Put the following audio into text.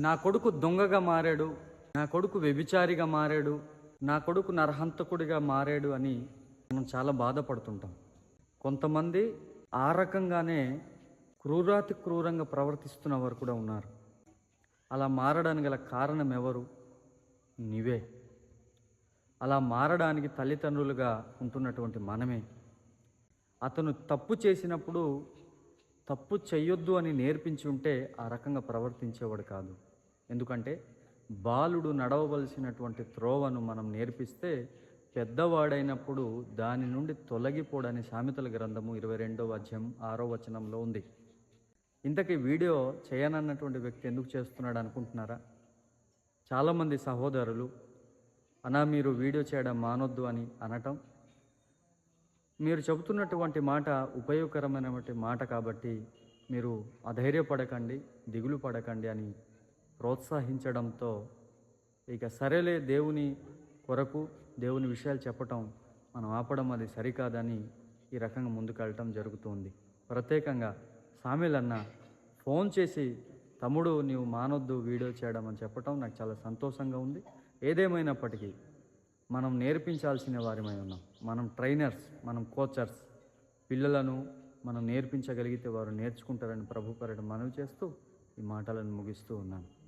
నా కొడుకు దొంగగా మారాడు నా కొడుకు వ్యభిచారిగా మారాడు నా కొడుకు నరహంతకుడిగా మారాడు అని మనం చాలా బాధపడుతుంటాం. కొంతమంది ఆ రకంగానే క్రూరాతి క్రూరంగా ప్రవర్తిస్తున్న వారు కూడా ఉన్నారు. అలా మారడానికి గల కారణం ఎవరు? నీవే. అలా మారడానికి తల్లిదండ్రులుగా ఉంటున్నటువంటి మనమే. అతను తప్పు చేసినప్పుడు తప్పు చెయ్యొద్దు అని నేర్పించి ఉంటే ఆ రకంగా ప్రవర్తించేవాడు కాదు. ఎందుకంటే బాలుడు నడవవలసినటువంటి త్రోవను మనం నేర్పిస్తే పెద్దవాడైనప్పుడు దాని నుండి తొలగిపోడని సామెతల గ్రంథము ఇరవై రెండవ అధ్యాయం ఆరో వచనంలో ఉంది. ఇంతకీ వీడియో చేయనన్నటువంటి వ్యక్తి ఎందుకు చేస్తున్నాడు అనుకుంటున్నారా? చాలామంది సహోదరులు అనా మీరు వీడియో చేయడం మానొద్దు అని అనటం మీరు చెబుతున్నటువంటి మాట ఉపయోగకరమైనటువంటి మాట కాబట్టి మీరు అధైర్యపడకండి దిగులు పడకండి అని ప్రోత్సహించడంతో ఇక సరేలే దేవుని కొరకు దేవుని విషయాలు చెప్పటం మనం ఆపడం అది సరికాదని ఈ రకంగా ముందుకెళ్ళటం జరుగుతుంది. ప్రత్యేకంగా సామెలన్న ఫోన్ చేసి తమ్ముడు నీవు మానొద్దు వీడియో చేయడం అని చెప్పటం నాకు చాలా సంతోషంగా ఉంది. ఏదేమైనప్పటికీ మనం నేర్పించాల్సిన వారిమై ఉన్నాం. మనం ట్రైనర్స్ మనం కోచర్స్ పిల్లలను మనం నేర్పించగలిగితే వారు నేర్చుకుంటారని ప్రభు మనవి చేస్తూ ఈ మాటలను ముగిస్తూ ఉన్నాను.